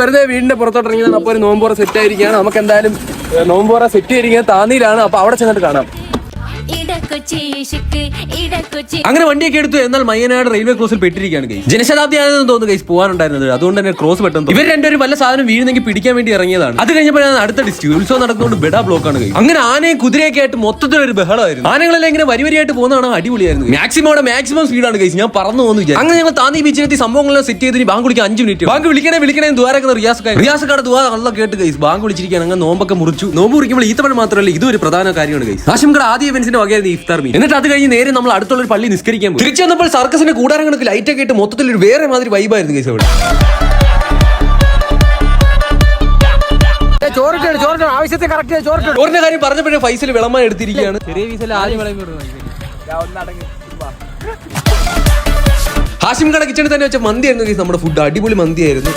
വെറുതെ വീടിന്റെ പുറത്തോട്ട് ഇറങ്ങിയതാണ്. അപ്പോൾ ഒരു നോമ്പോറ സെറ്റ് ആയിരിക്കുകയാണ്. നമുക്ക് എന്തായാലും നോമ്പോറ സെറ്റ് ആയിരിക്കുന്നത് താന്നിയിലാണ്. അപ്പൊ അവിടെ ചെന്നിട്ട് കാണാം. അങ്ങനെ വണ്ടിയൊക്കെ എടുത്തു എന്നാൽ മയ്യനാട് റെയിൽവേ ക്രോസിൽ പെട്ടിരിക്കുകയാണ് ഗൈസ് ജനശതാബ്ദി ആണെന്ന് തോന്നുന്നു ഗൈസ് പോകാനുണ്ടായിരുന്നത് അതുകൊണ്ട് തന്നെ ക്രോസ് പെട്ടെന്ന് ഇവർ രണ്ടുപേരും വല്ല സാധനം വീഴുന്നെങ്കിൽ പിടിക്കാൻ വേണ്ടി ഇറങ്ങിയതാണ്. അത് കഴിഞ്ഞപ്പോഴാണ് അടുത്ത ഡിസ്ട്രിക്ട് ഉത്സവം നടക്കുന്നതുകൊണ്ട് ബെഡാ ബ്ലോക്ക് ആണ് ഗൈസ് അങ്ങനെ ആനയും കുതിരയൊക്കെ ആയിട്ട് മൊത്തത്തിൽ ഒരു ബഹളമായിരുന്നു. ആനകളെല്ലാം ഇങ്ങനെ വരി വരിയായിട്ട് പോകുന്നതാണ് അടിപൊളിയായിരുന്നു മാക്സിമം അവിടെ മാക്സിമം സ്പീഡാണ് ഗൈസ് ഞാൻ പറഞ്ഞു പോകുന്നു വിചാരിച്ചു. അങ്ങനെ ഞങ്ങൾ താന്നി ബീച്ചിലെത്തി സംഭവങ്ങളെല്ലാം സെറ്റ് ചെയ്തിട്ട് ബാങ്ക് വിളിക്കാൻ അഞ്ച് മിനിറ്റ് ബാങ്ക് വിളിക്കണേ വിളിക്കണേ ദ്വാരക്കുന്ന റിയാസ് റിയാസ് കട ദ്വാര നല്ല കേട്ട് ഗൈസ് ബാങ്ക് വിളിച്ചിരിക്കുകയാണ് അങ്ങനെ നോമ്പൊക്കെ മുറിച്ചു. നോമ്പ് മുറിക്കുമ്പോൾ ഈത്തപ്പഴം മാത്രമല്ല ഇതൊരു ഒരു പ്രധാന കാര്യമാണ് ഗൈസ് ആശംകട ആദ്യ ഇവന്റ്സിന്റെ വകയായിരുന്നു ഈ ഇഫ്താർ മീറ്റ്. എന്നിട്ട് അത് കഴിഞ്ഞ് നേരെ നമ്മൾ അടുത്തുള്ള ഒരു പള്ളി നിസ്കരിക്കാൻ പോയി. തിരിച്ചു വന്നപ്പോൾ സർക്കസിന്റെ കൂടാരം കണക്ക് ലൈറ്റ് ഒക്കെ ഇട്ട് മൊത്തത്തിൽ ഒരു വേറെ മാതിരി വൈബായിരുന്നു കേസ് അവിടെ ചോറിട്ടാണ് ചോറിട്ടാണ് ആവശ്യത്തെ കറക്റ്റ് ചോറിട്ടാണ് ചോറിന്റെ കാര്യം പറഞ്ഞപ്പോഴേ ഫൈസൽ വിളമ്പാൻ എടുത്തിരിക്കുകയാണ്. ചെറിയ വീസൽ ആദ്യം ഹാഷിം കട കിച്ചണിൽ തന്നെ വെച്ച മന്തിയായിരുന്നു ആയിരുന്നു നമ്മുടെ ഫുഡ് അടിപൊളി മന്തിയായിരുന്നു.